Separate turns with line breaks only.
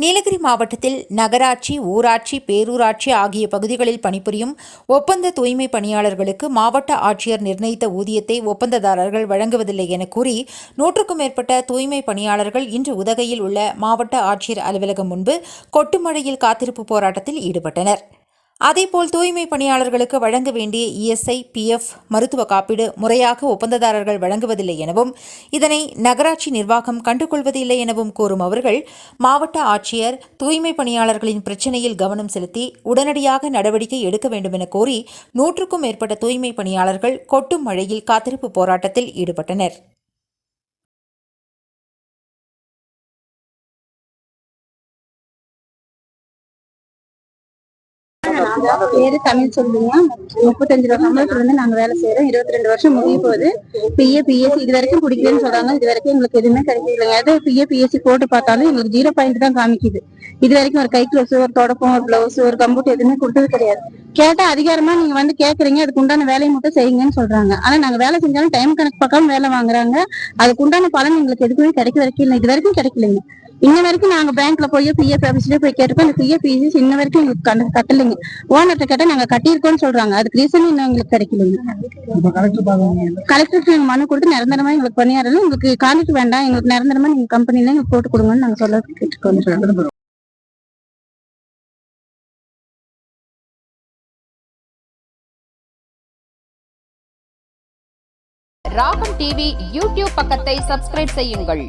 நீலகிரி மாவட்டத்தில் நகராட்சி ஊராட்சி பேரூராட்சி ஆகிய பகுதிகளில் பணிபுரியும் ஒப்பந்த தூய்மை பணியாளர்களுக்கு மாவட்ட ஆட்சியர் நிர்ணயித்த ஊதியத்தை ஒப்பந்ததாரர்கள் வழங்குவதில்லை என கூறி நூற்றுக்கும் மேற்பட்ட தூய்மை பணியாளர்கள் இன்று உதகையில் உள்ள மாவட்ட ஆட்சியர் அலுவலகம் முன்பு கொட்டுமழையில் காத்திருப்பு போராட்டத்தில் ஈடுபட்டனர். அதேபோல் தூய்மை பணியாளர்களுக்கு வழங்க வேண்டிய இஎஸ்ஐ பிஎஃப் மருத்துவ காப்பீடு முறையாக ஒப்பந்ததாரர்கள் வழங்குவதில்லை எனவும் இதனை நகராட்சி நிர்வாகம் கண்டுகொள்வதில்லை எனவும் கூறும் அவர்கள் மாவட்ட ஆட்சியர் தூய்மை பணியாளர்களின் பிரச்சினையில் கவனம் செலுத்தி உடனடியாக நடவடிக்கை எடுக்க வேண்டும் என கோரி நூற்றுக்கும் மேற்பட்ட தூய்மை பணியாளர்கள் கொட்டும் மழையில் காத்திருப்பு போராட்டத்தில் ஈடுபட்டனர்.
பேரு தமிழ் சொல்லுங்க. முப்பத்தஞ்சு ரூபா சம்பளத்துல இருந்து நாங்க வேலை செய்யறோம் இருபத்தி ரெண்டு வருஷம் முடிய போகுது. பிஏ பிஎஸ்சி இது வரைக்கும் பிடிக்கலன்னு சொல்றாங்க. இது வரைக்கும் எங்களுக்கு எதுவுமே கிடைக்கலங்க அது பிஏ பிஎஸ்சி போட்டு பார்த்தாலும் எங்களுக்கு ஜீரோ பாயிண்ட் தான் காமிக்குது. இது வரைக்கும் ஒரு கை க்ளவுஸ் ஒரு தொடப்பம் ஒரு பிளவுஸ் ஒரு கம்ப்யூட்டர் எதுவுமே கொடுத்தது கிடையாது. கேட்டா அதிகாரமா நீங்க வந்து கேக்குறீங்க. அதுக்கு உண்டான வேலையை மட்டும் செய்யுங்கன்னு சொல்றாங்க. ஆனா நாங்க வேலை செஞ்சாலும் டைம் கணக்கு பார்க்காம வேலை வாங்குறாங்க. அதுக்கு உண்டான பலன் எங்களுக்கு எதுக்குமே கிடைக்க வரைக்கும் இல்லை. இது வரைக்கும் கிடைக்கலைங்க. இன்ன வரைக்கும் நாங்க பேங்க்ல போய் பிஎஃப் ஆஃபீஸ்ல போய் கேட்டிருக்கோம் அந்த பிஎஃப் பிஎஸ் இன்ன வரைக்கும் எங்களுக்கு கண்டு கட்டலைங்க. ஓனர்கிட்ட கேட்டா நாங்க கட்டியிருக்கோம்னு சொல்றாங்க. அதுக்கு ரீசன் இன்னும் எங்களுக்கு கிடைக்கலைங்க. கலெக்டருக்கு நாங்க மனு கொடுத்து நிரந்தரமா எங்களுக்கு பணியாறல உங்களுக்கு கான்ட்ராக்ட் வேண்டாம். எங்களுக்கு நிரந்தரமா நீங்க கம்பெனில எங்களுக்கு போட்டு கொடுங்கன்னு நாங்க சொல்ல கேட்டுக்கோங்க.
ராகம் டிவி யூடியூப் பக்கத்தை சப்ஸ்கிரைப் செய்யுங்கள்.